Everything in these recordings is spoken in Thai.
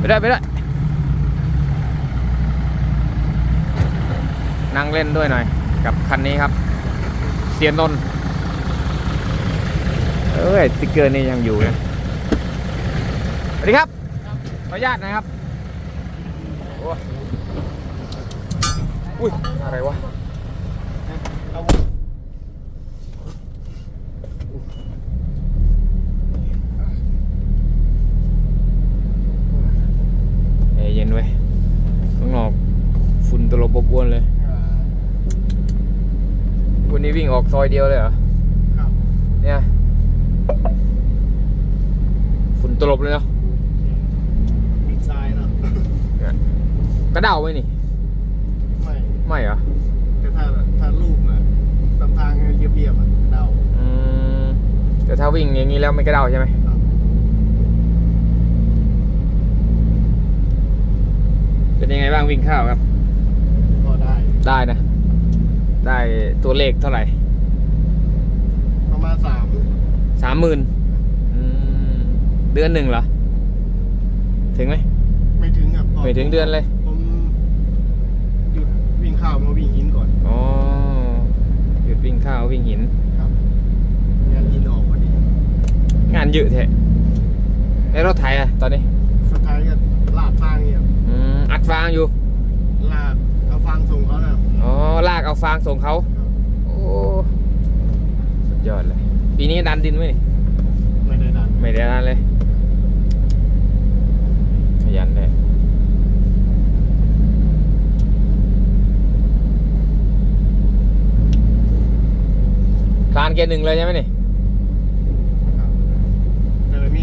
ไปได้ไปได้นั่งเล่นด้วยหน่อย กับคันนี้ครับ เสียนนท์เอ้ยสติ๊กเกอร์นี่ยังอยู่นะสวัสดีครับขออนุญาตนะครับอุ้ย อะไรวะ เอ้ยเย็นไว้ยข้างนอกฝุ่นต ลบอบอวนเลย วันนี้วิ่งออกซอยเดียวเลยเหรอครับเนี่ยฝุ่นตลบเลยเนาะมิดซ้ายเนาะเนี่ยกระเดาไหมนี่ ไม่ ไม่เหรอแต่ถ้าถ้าลูกอะตามทางเรียบๆอะเดาอืมแต่ถ้าวิ่งอย่างนี้แล้วไม่กระเดาใช่ไหมเป็นยังไงบ้างวิ่งข้าวครับ ได้ได้นะ ได้ตัวเลขเท่าไหร่ประมาณสามสามหมื่นเดือนหนึ่งเหรอ ถึงไหมไม่ถึงครับพไม่ถึงเดือนเลยผมหยุดวิ่งข้าวมาวิ่งหินก่อนอ๋อหยุดวิ่งข้าววิ่งหินครับ งานหินออกพอดีงานเยอะแท้ในรถไถอะตอนนี้สุดท้ายก็ลาดฟางเนี่ยครับอืมอัดฟางอยู่ ลาดเอาฟางส่งเขาน่ะ อ๋อ ลากเอาฟางส่งเขา โอ้ สุดยอดเลย ปีนี้ดันดินไหมนี่ไม่ได้ดันไม่ได้ดันเลย ขยันเลยคลานเกียร์หนึ่งเลยใช่ไหมนี่ครับแต่ละมี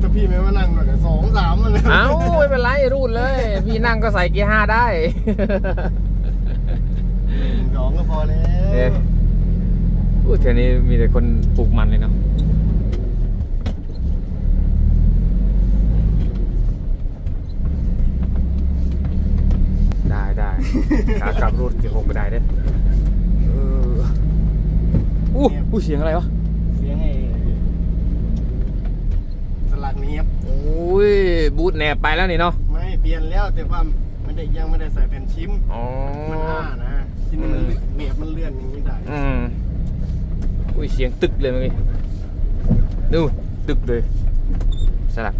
ถ้าพี่ไม่มานั่งหน่อยก็สองสามมันเลย เอ้าไม่เป็นไรรูดเลย พี่นั่งก็ใส่เกียร์ห้าได้ส องก็พอแล้เอ๊ะวอู้แถวนี้มีแต่คนปลูกมันเลยเนาะได้ได้ขากลับรูดกี่หกก็ได้เด้อเอออู้อู้เสียงอะไรวะ เสียงไอ้สลักนี้ครับโอ้ย บูทแหนบไปแล้วนี่เนาะ ไม่เปลี่ยนแล้วแต่ว่าไม่ได้ยังไม่ได้ใส่แผ่นชิม อ๋อ มันอ้านะ ที่นี่มันอืมเบียบมันเลื่อนอย่างนี้ได้อืมอุ้ยเสียงตึกเลยเมื่อกี้ดูตึกเลย สลัก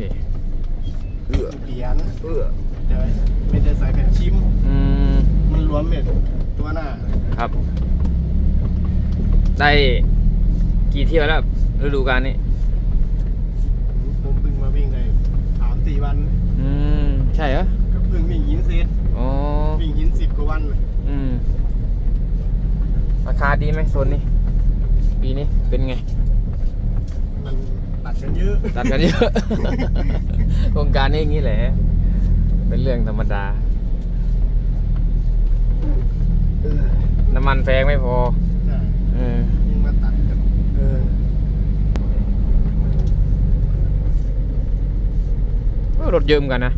นี่เอื้อเปลี่ยนเอื้อแต่ไม่ได้ใส่แผ่นชิม อืม มันรวมเป็นตัวหน้าครับ ได้กี่เที่ยวแล้วฤดูกาลนี้ ผมเพิ่งมาวิ่งได้สามสี่วันอืม ใช่เหรอ ก็เพิ่งวิ่งหินเซต อ๋อวิ่งหินสิบกว่าวันเลยอืม ราคาดีไหมโซนนี้ ปีนี้เป็นไง มันตัดกันเยอะตัดกันเยอะ โครงการนี้อย่างนี้แหละ เป็นเรื่องธรรมดา เออน้ำมันแพงไม่พอ ใช่เออ ยิ่งมาตัดกันเออ เออรถเยอะเหมือนกันนะ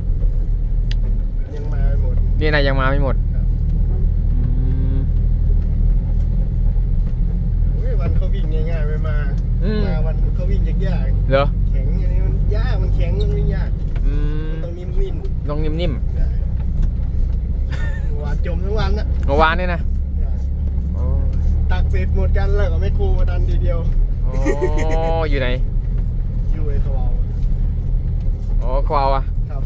ยังมาไม่หมด นี่นะยังมาไม่หมดครับอืม โอ้ยวันเขาวิ่งง่ายๆไปมาอืม มาวันเขาวิ่งยากเหรอๆแข็งอันนี้มันยากมันแข็งมันไม่ยากอืมมันต้องนิ่มๆลองนิ่มใช่หวานจมทั้งวันน่ะๆเมื่อวานนี่นะใช่โอ้ตักเสร็จหมดกันแล้วก็ไม่ครูมาดันทีเดียว โอ้อยู่ไหนอยู่ไอ้เขาเอาอ๋อควาวอะ ครับ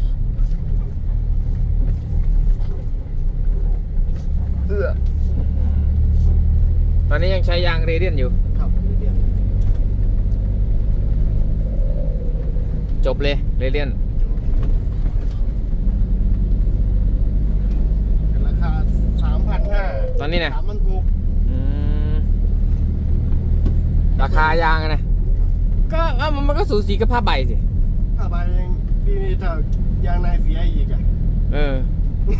เอื้อตอนนี้ยังใช้ยางเรเดียนอยู่ ครับเรียนจบเลยเรเดียนราคาสามพันห้าตอนนี้นะสามพันหกอืมราคายางอะนะก็เอ้ามันมันก็สูสีกับผ้าใบสิถ้าไปยังพี่นี่ถ้ายางในเสียอีกอะเออ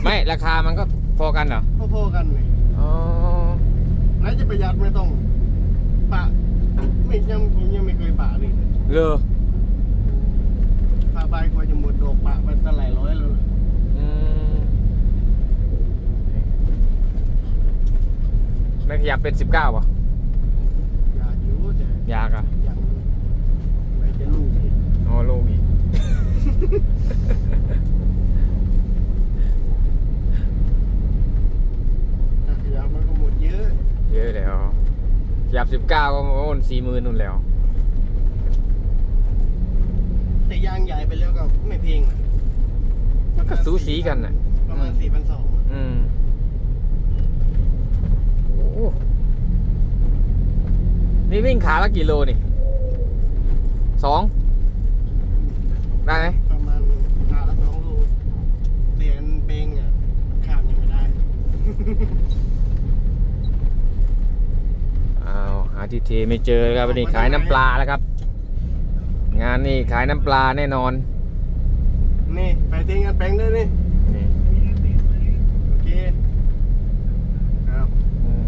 ไม่ราคามันก็ พอกันเหรอพ่อๆกันเลยอ๋อไหนจะประหยัดไม่ต้องปะไม่ยังผมยังไม่เคยปะเลยเลอปะใบกว่าจะหมดดอกปะไปตั้งหลายร้อยแล้วนะอืมไม่ขยับเป็นสิบเก้าป่ะอยากอยู่แต่อยากอะยังไหนจะลูกอีกอ๋อลูกอีก สิบเก้าก็โอนสี่หมื่นนู่นแล้ว แต่ยางใหญ่ไปแล้วก็ไม่เพลงนะมันก็สูสีกันน่ะ ประมาณสี่พันสองอืมโอ้นี่วิ่งขาละกี่โลนี่สองได้ไหมประมาณขาละสองโลเปลี่ยนเพลงอะข้ามยังไม่ได้ อ้าวหาทีเทไม่เจอครับวันนี้ขายน้ำปลาแล้วครับ งานนี่ขายน้ำปลาแน่นอน นี่ไปเต้นงานแปลงด้วยนี่นี่โอเคครับอืม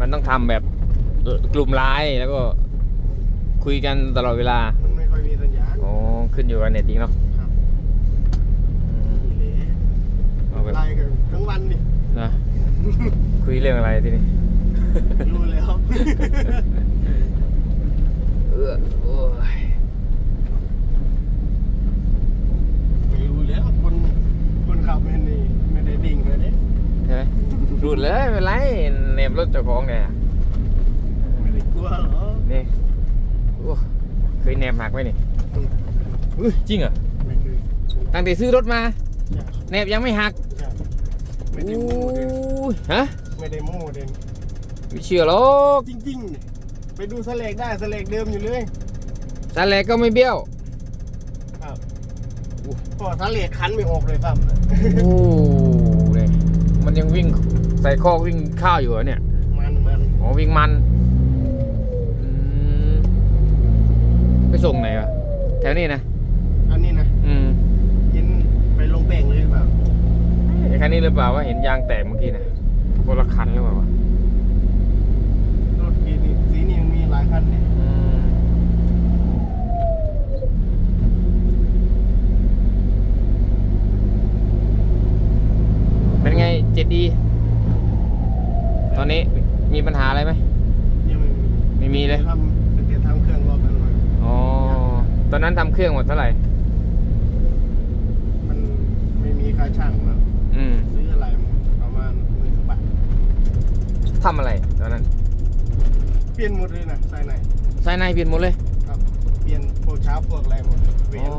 มันต้องทำแบบเอ่อกลุ่มไลน์แล้วก็คุยกันตลอดเวลา มันไม่ค่อยมีสัญญาณอ๋อขึ้นอยู่กับเน็ตจริงเนาะครับอืมนี่แหละเอาแบบไล่กันทั้งวันนี่นะ คุยเรื่องอะไรทีนี้รู้แล้วเออโอ้ยไม่รู้แล้วคนคนขับไม่นี่ไม่ได้ดิ่งเลยเนี่ยใช่ไหมรูดเลยไม่เป็นไรเนมรถเจ้าของไงไม่ได้กลัวหรอนี่โอ้เคยแนมหักไหมนี่อุ๊ยจริงเหรอไม่เคยตั้งแต่ซื้อรถมาใช่แนบยังไม่หักใช่ไม่ได้โอ้โม้เด่ นยฮะไม่ได้โม้เด่นไม่เชื่อหรอกจริงๆเนี่ยไปดูสเลกได้สเลกเดิมอยู่เลยสาแลกก็ไม่เบี้ยวครับพอสเลกคันไม่ออกเลยซ้ำนะโอ้เนี่ยมันยังวิ่งใส่คอกวิ่งข้าวอยู่เหรอเนี่ยมันมันอ๋อวิ่งมันอืมไปส่งไหนวะแถวนี้นะอันนี้นะอืมยินไปลงแป้งเลยหรือเปล่าไอ้คันนี้หรือเปล่าว่าเห็นยางแตกเมื่อกี้นะ คนละคันหรือเปล่าวะรถกีนี่สีนี้มันมีหลายคันเนี่ยอืมเป็นไงเจ็ดดี ตอนนี้มีปัญหาอะไรไหม ยังไม่มีไม่มีเลย ทำเดี๋ยวทำเครื่องรอบนั้นมาอ๋อ ตอนนั้นทำเครื่องหมดเท่าไหร่ มันไม่มีค่าช่างมาอืม ซื้ออะไรประมาณหมื่นกว่าบาท ทำอะไรตอนนั้นเปลี่ยนหมดเลยนะใส่ไหนใส่ในเปลี่ยนหมดเลยครับเปลี่ยนพวกเช้าพวกอะไรหมดเลยเวอ๋นอ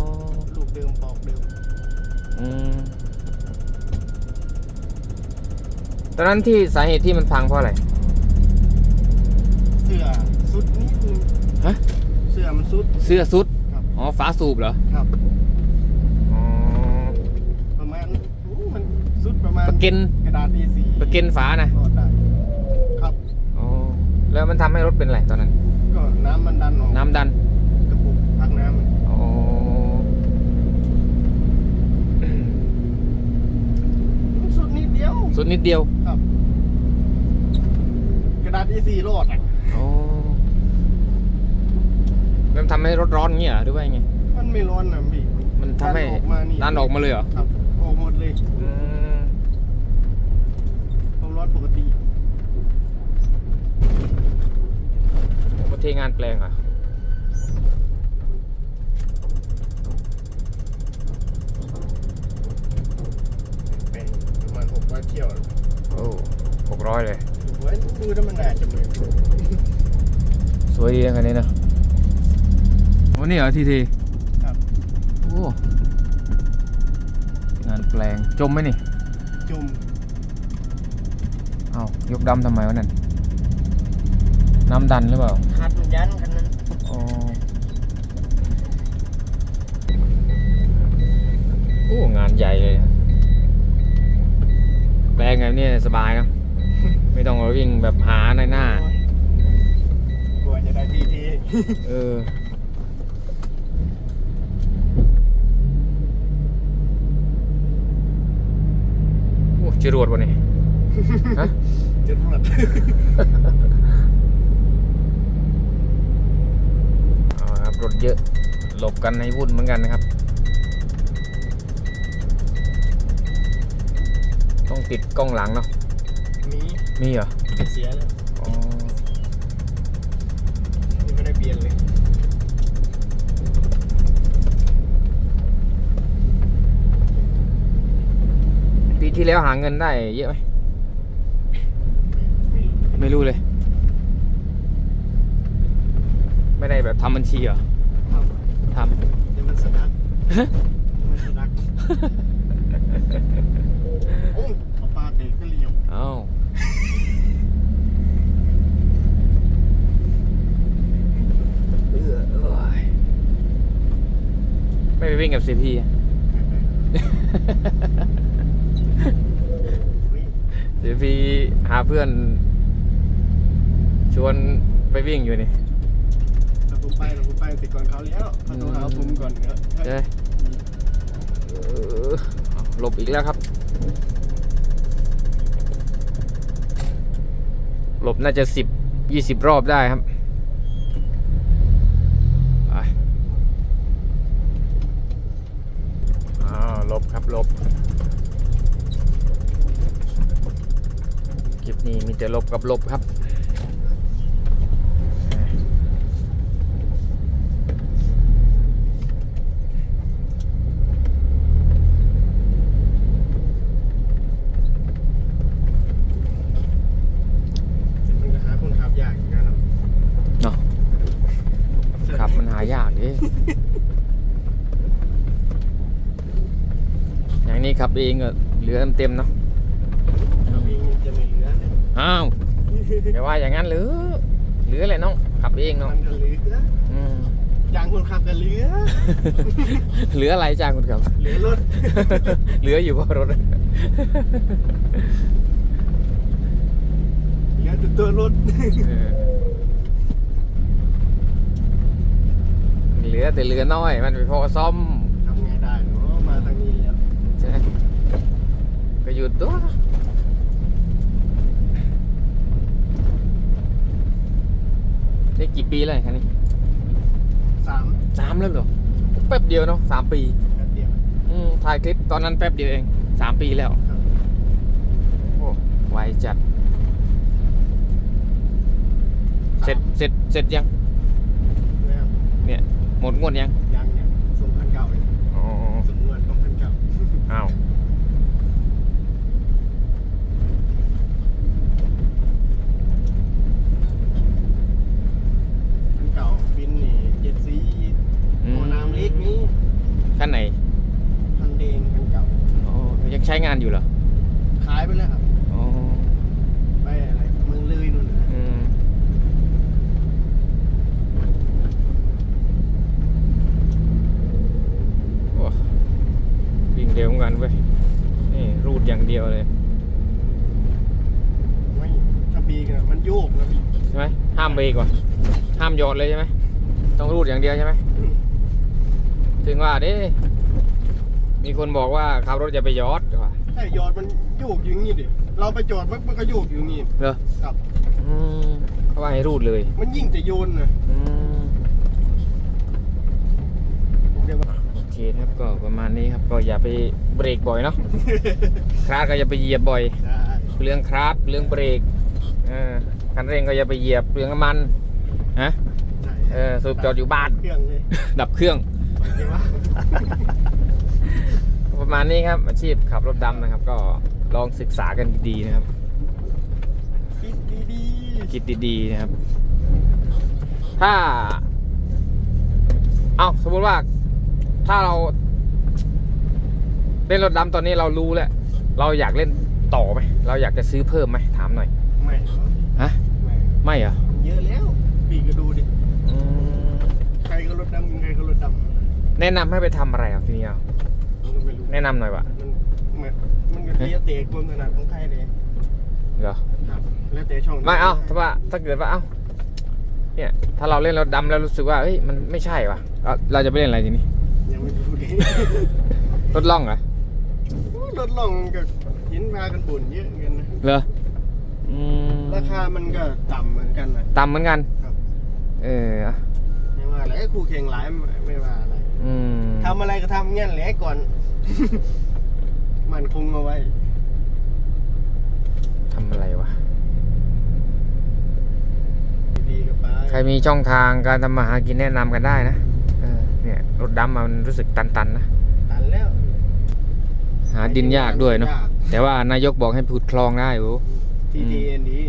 ลูกเดิมปอกเดิมอืมตอนนั้นที่สาเหตุที่มันพังเพราะอะไร เสื้อสุดนิดนึงฮะเสื้อมันสุดเสื้อซุดครับอ๋อฝาสูบเหรอครับอ๋อประมาณอู้มันสุดประมาณประเก็นกระดาษ A4 ประเก็นฝานะ รอดได้ครับ อ๋อ แล้วมันทำให้รถเป็นอะไรตอนนั้น ก็น้ำมันดันออกน้ำดันกระปุกพักน้ำอ๋อ สุดนิดเดียว สุดนิดเดียวครับ กระดาษ A4 รอดอะ อ๋อแล้วมันทำให้รถร้อนอย่างเงี้ยเหรอหรือว่ายังไงมันไม่ร้อนนะพี่มันทำให้ดันออกมานี่ดันออกมาเลยเหรอครับออกหมดเลย อืม ความร้อนปกติ มา เทงานแปลงเหรอะเป็นประมาณหกร้อยเที่ยวโอ้หกร้อยเลยโอ้ยดูแล้วมันน่าจะเหมือนสวยดีนะคันนี้นะวันนี้เหรอทีทีครับโอ้งานแปลงจมไหมนี่จุ่มเอ้ายกดำทำไมวะนั่น น้ำดันหรือเปล่าคัดมันยันคันนั้นอ๋อโอ้งานใหญ่เลยนะแปลงแบบนี้สบายเนอะไม่ต้องมาวิ่งแบบหาในหน้า กลัวจะได้ทีทีเออ โอ้จรวดวะนี่ฮะจะรวด เอาละครับ ร ถเยอะ หลบกันให้วุ่นเหมือนกันนะครับ ต้องติดกล้องหลังเนาะมีมีเหรอเสียแล้วอ๋อยังไม่ได้เปลี่ยนเลยปีที่แล้วหาเงินได้เยอะไหมไม่รู้เลย ไม่ได้แบบทำบัญชีเหรอ ทำทเดี๋ยวมันสะดักำมันสะดักโอ้ยเอาปลาเตะก็เลี้ยวเอ้าเอื้อเอ้ยไม่ไปวิ่งกับซีพีซีพีหาเพื่อน ชวนไปวิ่งอยู่นี่ เราผมไปเราผมไปติดก่อนเขาแล้วเขาโทรหาผมก่อนเนอะเออหลบอีกแล้วครับ หลบน่าจะสิบยี่สิบรอบได้ครับไปอ้าวลบครับลบคลิปนี้มีแต่ลบกับลบครับ มันก็หาคนขับยากอย่างนั้นเนาะ เนาะขับมันหายากดิอย่างนี้ขับเองก็เหลือเต็มๆเนาะขับเองจะไม่เหลือเลยอ้าวอย่าว่าอย่างนั้นหรือเหลือเลยน้องขับเองเนาะมันก็เหลืออืมยางคนขับก็เหลือ เหลืออะไรจ้างคุณครับ เหลือรถ เหลืออยู่เพราะรถ เหลือแต่ตัวรถ เออเห ลือแต่เหลือน้อย มันไปพอซ่อมทำไงได้เนาะมาทางนี้แล้วใช่ไหมก็หยุดตัวนี่กี่ปีแล้วคันนี้สามสามแล้วเหรอแป๊บเดียวเนาะสามปีแป๊บเดียวอืมถ่ายคลิปตอนนั้นแป๊บเดียวเองสามปีแล้วครับโอ้ไวจัด เสร็จเสร็จเสร็จยังนะครับเนี่ย หมดงวดยัง ยังยังส่งพันเก่าเลย อ๋อ ส่งเงินต้องพันเก่า อ้าว พันเก่าบินนี่เจ็ดสี อื โมน้ำเล็กนี่ คันไหน พันเดงพันเก่า อ๋อยังใช้งานอยู่เหรอ ขายไปแล้วครับ อ๋อ ไปอะไรเมืองเลยนู่นน่ะ อืมโอ้วิ่ง เร็วเหมือนกันเว้ยนี่รูดอย่างเดียวเลยไม่ถ้าบีกันมันโยกนะพี่ใช่ไหมห้ามเบรกว่ะห้ามหยอดเลยใช่ไหมต้องรูดอย่างเดียวใช่ไหมถึงว่าเด้มีคนบอกว่าขับรถอย่าไปหยอดว่ะใช่ยอดมันโยกอยู่อย่างนี้ดิเราไปจอดมันมันก็โยกอยู่อย่างนี้เหรอครับอืมเขาว่าให้รูดเลย มันยิ่งจะโยนนะอืม เดี๋ยวว่า โอ เคนะครับก็ประมาณนี้ครับก็อย่าไปเบรกบ่อยเนาะคลาสก็อย่าไปเหยียบบ่อยได้เรื่องคลาสเรื่องเบรกเออคันเร่งก็อย่าไปเหยียบเรื่องน้ำมันฮะใช่เออสรุปจอดอยู่บ้านเครื่องเลยดับเครื่องเดี๋ยวว่าประมาณนี้ครับอาชีพขับรถดำนะครับ ก็ลองศึกษากันดีๆนะครับคิดดีคิดดีๆนะครับ ถ้า เอาสมมติว่า ถ้าเราเล่นรถดำตอนนี้เรารู้แล้วเราอยากเล่นต่อไหมเราอยากจะซื้อเพิ่มไหมถามหน่อยๆไม่หรอกฮะ ไม่ไม่เหรอมันเยอะแล้วปีก็ดูดิ อืมใครก็รถดำใครก็รถดำแนะนำให้ไปทำอะไรอะทีนี้เอามันก็ไม่รู้ แนะนำหน่อยว่ะมันมันมันก็เลี้ยเตะความถนัดของใครเลยเหรอ ครับ แล้วแต่ช่องไม่เอาถ้าว่าถ้าเกิดว่าเอาเนี่ย ถ้าเราเล่นรถดำแล้วรู้สึกว่าเฮ้ยมันไม่ใช่ว่ะเอาเราจะไปเล่นอะไรทีนี้ ยังไม่รู้ดิรถล่องเหรอรถล่องกับหินพากันบ่นเยอะเหมือนกันนะเหรออืมราคามันก็ต่ำเหมือนกันนะ ต่ำเหมือนกันครับ เออไม่ว่าอะไรคู่แข่งหลายไม่ว่าอะไรอืมทำอะไรก็ทำเงี้ยแหละก่อน มันคงเอาไว้ ทำอะไรวะ ดีๆก็ไปใครมีช่องทางการทำมาหากินแนะนำกันได้นะเออเนี่ย รถดำมันรู้สึกตันๆนะ ตันแล้วหาดินยากด้วยเนาะ แต่ว่านายกบอกให้พูดคลองได้โอ้มทีทีเอ็นดี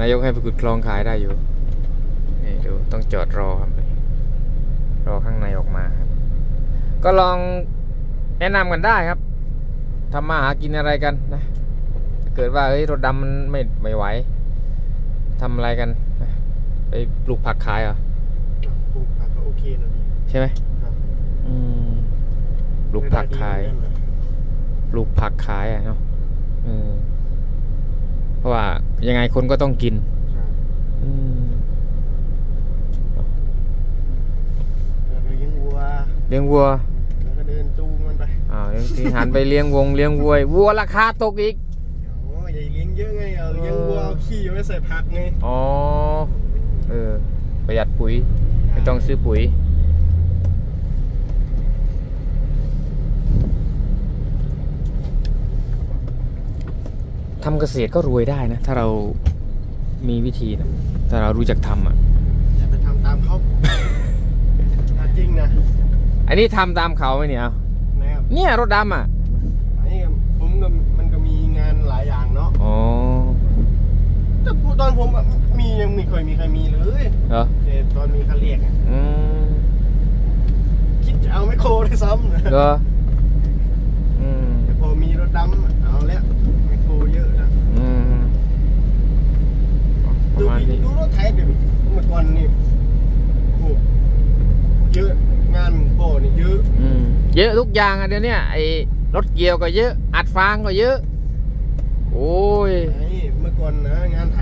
นายกให้ไปขุดคลองขายได้อยู่ นี่ดูต้องจอดรอครับ รอข้างในออกมาครับ ก็ลองแนะนำกันได้ครับทำมาหากินอะไรกันนะถ้าเกิดว่าเฮ้ยรถดำมันไม่ไม่ไหวทำอะไรกันนะไปปลูกผักขายเหรอปลูกผักก็ โอเคนะพี่ ใช่ไหมครับ อืมปลูกผักขายรได้ดีเหมือนกันนะปลูกผักขายอะเนาะเออเพราะว่ายังไงคนก็ต้องกินครับอืมแล้วก็เลี้ยงวัว เลี้ยงวัว แล้วก็เดินจูงมันไปอ้าวเลี้ยงทีหันไปเลี้ยงวงเลี้ยงวัววัวราคาตกอีก โอ้ยอย่าเลี้ยงเยอะไงเอาเลี้ยงวัวเอาขี้ไว้ใส่ผักไง อ๋อ เออ ประหยัดปุ๋ย ไม่ต้องซื้อปุ๋ย ทำเกษตรก็รวยได้นะ ถ้าเรามีวิธีนะถ้าเรารู้จักทำอะ อย่าไปทำตามเขาถ้าจริงนะ อันนี้ทำตามเขาไหมเนี่ยเอานะครับเนี่ยรถดำอะ อนผมอะมียังไม่เคยมีใครมีเลยเหรอแต่ตอนมีคันเรียกอะอืมคิดจะเอาไมคโครด้วยซ้ำนะเหรออืมแต่พอมีรถดำอะเอาแล้วไมคโครเยอะนะอืมประดูมาณดินี้ดูรถไถเดี๋ยวนี้เมื่อก่อนนี่โอ้เยอะงานโป้นี่เยอะอืมเยอะทุกอย่างอะเดี๋ยวเนี้ยไอ้รถเกี่ยวก็เยอะ อัดฟางก็เยอะ โอ้ย ไอ้เมื่อก่อนนะงานไถนะเออ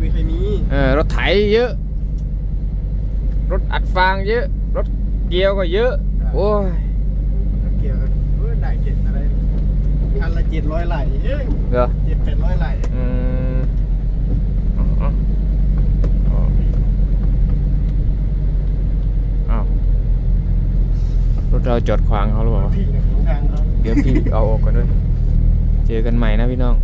มันไม่ค่อยมีใครมีเออรถไถเยอะ รถอัดฟางเยอะ รถเกี่ยวก็เยอะ โอ้ยรถเกี่ยวกันเออได้เจ็ดอะไรคันละเจ็ดร้อยไหลเอ้ยเหรอเจ็ดแปดร้อยไหลอืมอ๋ออ๋ออ๋ออ้าวรถเราจอดขวางเขาหรือเปล่าวะพี่นะของทางเขาเดี๋ยวพี่เอาออกก่อนด้วย เจอกันใหม่นะพี่น้อง